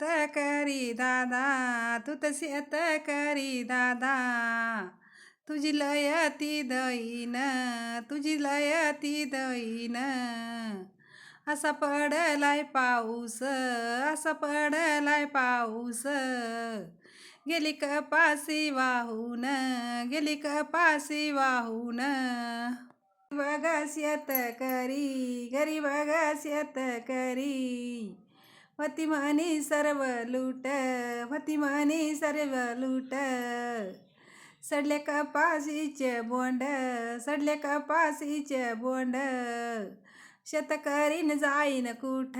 शेत करी दादा तू तर शेत करी दादा. तुझी लयती दईन तुझी लयती दईन असा पडलाय पाऊस असा पडलाय पाऊस. गेली कपासी वाहून गेली कपासी वाहून. गरीब शेत करी गरीब शेत करी. होती सर्व लूट होती सर्व लूट. सडले कपाशीचे बोंड सडले कपाशीचे बोंड. शतकरीन जाईन कुठ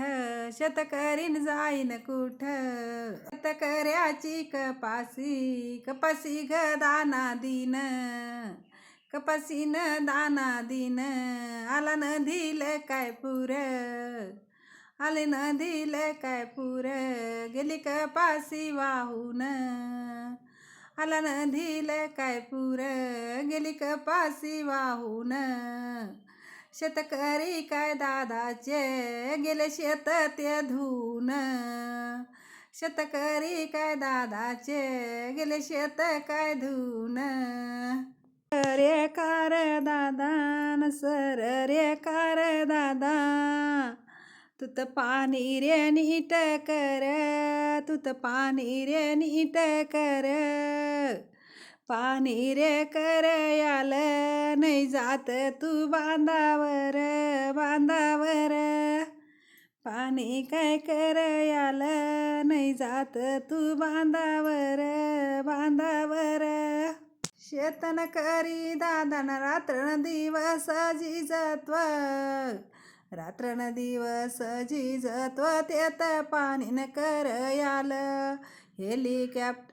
शतकरीन जाईन कुठ. शतकऱ्याची कपासी कपासी ग दाना दिन. कपासीन दाना दिन. आला न दिलं काय पुर? आले नदील काय पुर गेली कपासी वाहून? आला नदील काय पुर गेली कपासी वाहून? शेतकरी काय दादाचे गेले शेत ते धुवून. शेतकरी काय दादाचे गेले शेत काय धुवून? रे कार दादा न सर रे कार तुत तर पाणी रे नीट कर तुत तर पाणी रे नीट कर. पाणी रे कर याल नाही जात तू बांधावर बांधावर. पाणी काय कर याल नाही जात तू बांधावर बांधावर. शेतन करी दादन रात्र दिवस रात्र न दिवस झिजत्व तेत पाणी न करयाल. हेलिकॅप्ट